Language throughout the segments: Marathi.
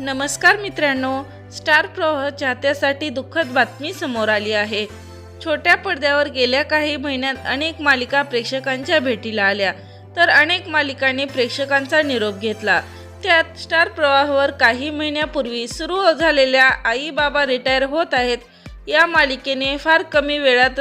नमस्कार मित्रांनो स्टार प्रवाह चाहत्यासाठी दुःखद बातमी समोर आली आहे. छोट्या पडद्यावर गेल्या काही महिन्यात अनेक मालिका प्रेक्षकांच्या भेटीला आल्या. तर अनेक मालिकांनी प्रेक्षकांचा निरोप घेतला. त्यात स्टार प्रवाहवर काही महिन्यापूर्वी सुरू झालेल्या आई बाबा रिटायर होत आहेत. या मालिकेने फार कमी वेळात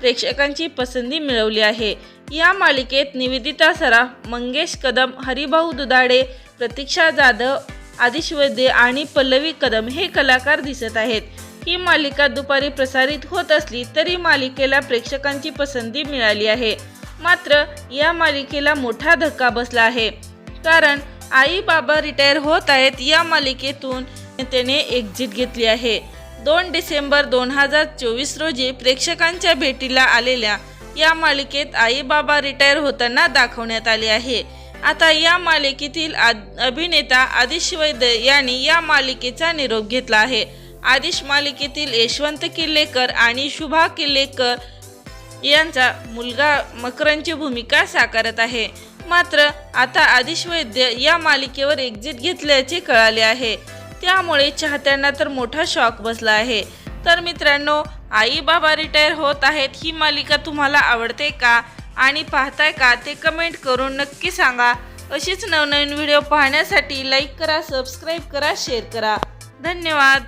प्रेक्षकांची पसंती मिळवली आहे. या मालिकेत निवेदिता सराफ मंगेश कदम हरिभाऊ दुधाडे प्रतीक्षा जाधव आदिश वैद्य आणि पल्लवी कदम हे कलाकार दिसत आहेत. ही मालिका दुपारी प्रसारित होत असली तरी मालिकेला प्रेक्षकांची पसंती मिळाली आहे. मात्र या मालिकेला मोठा धक्का बसला आहे. कारण आई बाबा रिटायर होत आहेत या मालिकेतून त्याने एक्झिट घेतली आहे. दोन डिसेंबर दोन हजार चोवीस रोजी प्रेक्षकांच्या भेटीला आलेल्या या मालिकेत आई बाबा रिटायर होताना दाखवण्यात आले आहे. आता या मालिकेतील आद- अभिनेता आदिश वैद्य यांनी या मालिकेचा निरोप घेतला आहे. आदिश मालिकेतील यशवंत किल्लेकर आणि शुभा किल्लेकर यांचा मुलगा मकरांची भूमिका साकारत आहे. मात्र आता आदिश वैद्य या मालिकेवर एक्झिट घेतल्याचे कळाले आहे. त्यामुळे चाहत्यांना तर मोठा शॉक बसला आहे. तर मित्रांनो आई बाबा रिटायर होत आहेत ही मालिका तुम्हाला आवडते का? आणि पाहताय का ते कमेंट करून नक्की सांगा. अशीच नवनवीन व्हिडिओ पाहण्यासाठी लाईक करा सबस्क्राईब करा शेअर करा. धन्यवाद.